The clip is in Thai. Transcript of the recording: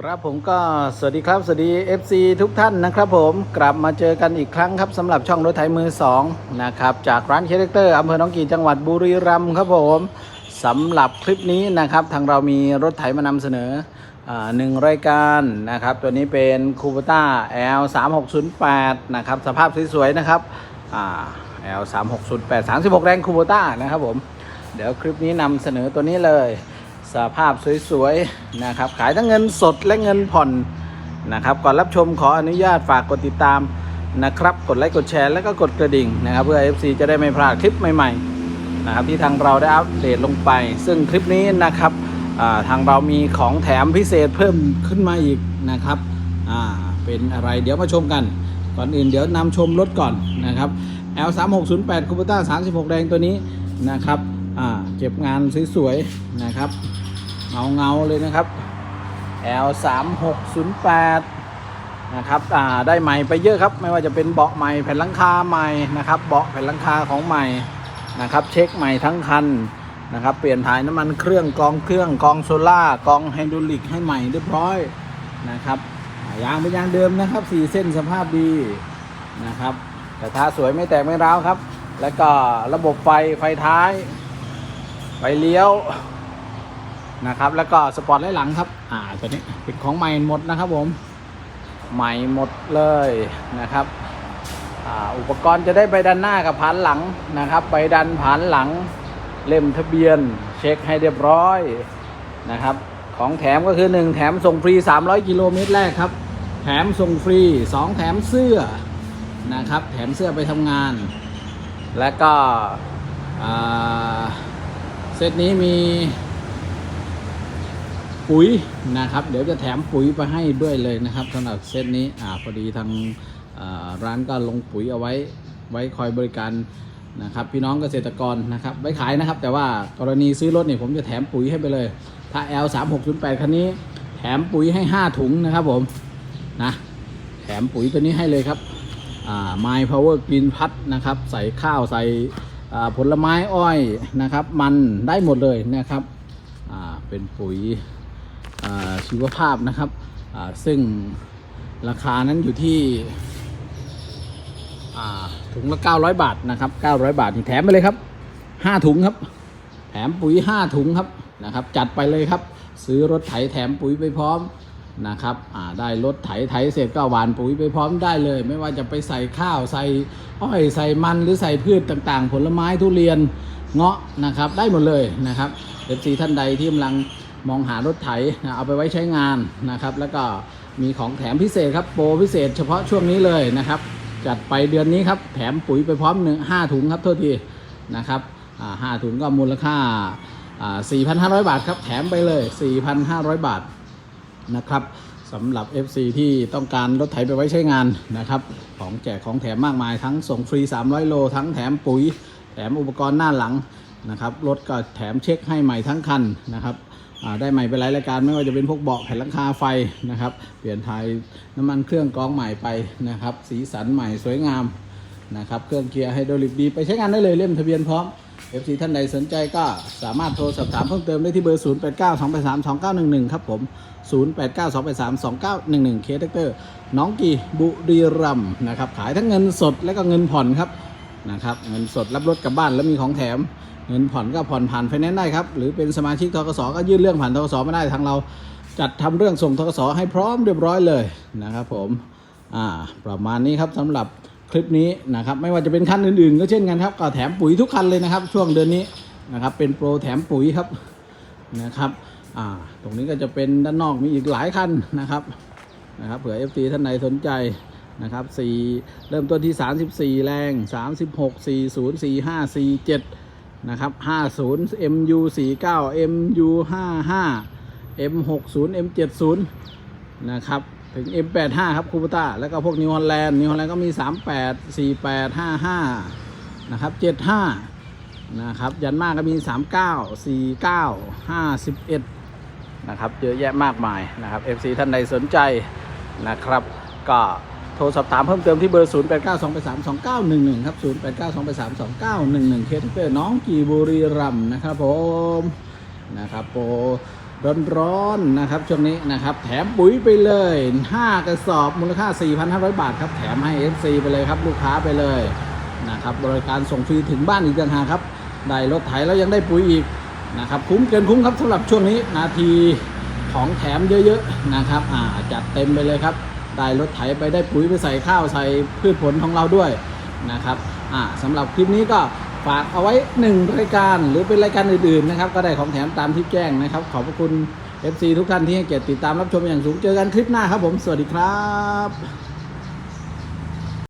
ครับผมก็สวัสดีครับ สวัสดี FC ทุกท่านนะครับผมกลับมาเจอกันอีกครั้งครับสำหรับช่องรถไถมือ2นะครับจากร้านเคเล็กเตอร์อำเภอหนองกี่จังหวัดบุรีรัมย์ครับผมสำหรับคลิปนี้นะครับทางเรามีรถไถมานำเสนอหนึ่งรายการนะครับตัวนี้เป็นคูปต้า L 3 6 0 8นะครับสภาพสวยๆนะครับอ่า L 3 6 0 8 36 แรงคูปต้านะครับผมเดี๋ยวคลิปนี้นำเสนอตัวนี้เลย สภาพสวยๆนะครับ ขายทั้งเงินสดและเงินผ่อนนะครับก่อนรับชมขออนุญาตฝากกดติดตามนะครับกดไลค์กดแชร์แล้วก็กดกระดิ่งนะครับ เพื่อ FC จะได้ไม่พลาดคลิปใหม่ๆนะครับที่ทางเราได้อัปเดตลงไป ซึ่งคลิปนี้นะครับทางเรามีของแถมพิเศษเพิ่มขึ้นมาอีกนะครับเป็นอะไรเดี๋ยวมาชมกัน ก่อนอื่นเดี๋ยวนำชมรถก่อนนะครับ L 3 6 0 8คูปต้า36แรงตัวนี้นะครับเก็บงานสวยๆนะครับ เงาเงาๆเลยนะครับ L 3 6 0 8 นะครับอ่าได้ใหม่ไปเยอะครับ ไม่ว่าจะเป็นเบาะใหม่แผ่นหลังคาใหม่นะครับ เบาะแผ่นหลังคาของใหม่นะครับ เช็คใหม่ทั้งคันนะครับเปลี่ยนถ่ายน้ำมันเครื่องกองเครื่องกองโซล่ากองไฮดรอลิกให้ใหม่เรียบร้อยนะครับยางเป็นยางเดิมนะครับสี่เส้นสภาพดีนะครับแต่ท้าสวยไม่แตกไม่ร้าวครับ แล้วก็ระบบไฟไฟท้าย ไฟเลี้ยว นะครับ แล้วก็สปอร์ตไลท์หลังครับ อ่าตัวนี้เป็นของใหม่หมดนะครับผม ใหม่หมดเลยนะครับอ่าอุปกรณ์จะได้ไปดันหน้ากับผานหลังนะครับไปดันผานหลังเล่มทะเบียน เช็คให้เรียบร้อยนะครับ ของแถมก็คือ 1 แถมส่งฟรี 300 กิโลเมตรแรกครับ แถมส่งฟรี 2 แถมเสื้อนะครับ แถมเสื้อไปทำงาน และก็อ่าเซตนี้มี ปุ๋ยนะครับ เดี๋ยวจะแถมปุ๋ยไปให้ด้วยเลยนะครับสำหรับเซตนี้อ่าพอดีทางร้านก็ลงปุ๋ยเอาไว้ไว้คอยบริการนะครับพี่น้องเกษตรกรนะครับไว้ขายนะครับ แต่ว่ากรณีซื้อรถเนี่ยผมจะแถมปุ๋ยให้ไปเลย ถ้า L 3 6 0 8คันนี้แถมปุ๋ยให้ 5 ถุงนะครับผมนะแถมปุ๋ยตัวนี้ให้เลยครับอ่า My Power Green พัดนะครับใส่ข้าวใส่ผลไม้อ้อยนะครับ มันได้หมดเลยนะครับเป็นปุ๋ย ชีวภาพนะครับ ซึ่งราคานั้นอยู่ที่ถุงละ 900 บาทนะครับ 900 บาทนี่แถมไปเลยครับ 5 ถุงครับ แถมปุ๋ย 5 ถุงครับนะครับ จัดไปเลยครับ ซื้อรถไถแถมปุ๋ยไปพร้อมนะครับได้รถไถไถเสร็จก็หวานปุ๋ยไปพร้อมได้เลย ไม่ว่าจะไปใส่ข้าวใส่อ้อยใส่มันหรือใส่พืชต่างๆ ผลไม้ทุเรียนเงาะนะครับ ได้หมดเลยนะครับเอฟซีท่านใดที่กำลัง มองหารถไถนะเอาไปไว้ใช้งานนะครับ แล้วก็มีของแถมพิเศษครับโปรพิเศษเฉพาะช่วงนี้เลยนะครับ จัดไปเดือนนี้ครับแถมปุ๋ยไปพร้อมหนึ่งห้าถุงครับโทษทีนะครับห้าถุงก็มูลค่าอ่า 4,500 บาทครับแถมไปเลย 4,500 บาทนะครับสำหรับ FC ที่ต้องการรถไถไปไว้ใช้งานนะครับ ของแจกของแถมมากมาย ทั้งส่งฟรี 300 โล ทั้งแถมปุ๋ย แถมอุปกรณ์หน้าหลังนะครับรถก็แถมเช็คให้ใหม่ทั้งคันนะครับ ได้ใหม่ไปหลายรายการไม่ว่าจะเป็นพวกเบาะแผ่นหลังคาไฟนะครับ เปลี่ยนถ่ายน้ำมันเครื่องกรองใหม่ไปนะครับ สีสันใหม่สวยงามนะครับ เครื่องเกียร์ไฮดรอลิกดีไปใช้งานได้เลยเล่มทะเบียนพร้อม FC ท่านใดสนใจก็สามารถโทรสอบถามเพิ่มเติมได้ที่เบอร์ 0 8 9 2 8 3 2 9 1 1 ครับผม 0 8 9 2 8 3 2 9 1 1 เคสเตอร์น้องกีบุรีรัมนะครับ ขายทั้งเงินสดและก็เงินผ่อนครับนะครับ เงินสดรับรถกลับบ้านแล้วมีของแถม เงินผ่อนก็ผ่อนผ่านไฟแนนซ์ได้ครับ หรือเป็นสมาชิกทกสก็ยื่นเรื่องผ่านทกสไม่ได้ทางเราจัดทำเรื่องส่งทกสให้พร้อมเรียบร้อยเลยนะครับผมอ่าประมาณนี้ครับสำหรับคลิปนี้นะครับไม่ว่าจะเป็นคันอื่นๆ ก็เช่นกันครับก็แถมปุ๋ยทุกคันเลยนะครับ ช่วงเดือนนี้นะครับเป็นโปรแถมปุ๋ยครับนะครับอ่าตรงนี้ก็จะเป็นด้านนอกมีอีกหลายคันนะครับนะครับเผื่อ FT ท่านใดสนใจนะครับ4เริ่มต้นที่ 34 แรง 36 40 45 47 นะครับ 50 MU 49 MU 55 M 60 M 70นะครับ ถึง M 85ครับคูปต้า แล้วก็พวกนิวฮอลแลนด์ นิวฮอลแลนด์ก็มี 38 48 55 นะครับ 75 นะครับ ยันมากก็มี 39 49 51 นะครับ เยอะแยะมากมายนะครับ FC ท่านใดสนใจนะครับ ก็ โทรสอบถามเพิ่มเติมที่เบอร์ 0 8 9 2 8 3 2 9 1 1 ครับ 0 8 9 2 8 3 2 9 1 1 เคสเตอร์น้องกีบุรีรัมนะครับผมนะครับโปรร้อนๆนะครับช่วงนี้นะครับแถมปุ๋ยไปเลย 5 กระสอบมูลค่า 4,500 บาทครับแถมให้ FC ไปเลยครับลูกค้าไปเลยนะครับบริการส่งฟรีถึงบ้านอีกต่างหากครับได้รถไถแล้วยังได้ปุ๋ยอีกนะครับคุ้มเกินคุ้มครับสำหรับช่วงนี้นาทีของแถมเยอะๆนะครับอ่าจัดเต็มไปเลยครับ ได้รถไถไปได้ปุ๋ยไปใส่ข้าวใส่พืชผลของเราด้วยนะครับอ่าสำหรับคลิปนี้ก็ฝากเอาไว้ 1 รายการหรือเป็นรายการอื่นๆนะครับก็ได้ของแถมตามที่แจ้งนะครับ ขอบพระคุณ FC ทุกท่านที่ให้เกียรติติดตามรับชมอย่างสูงเจอกันคลิปหน้าครับผมสวัสดีครับ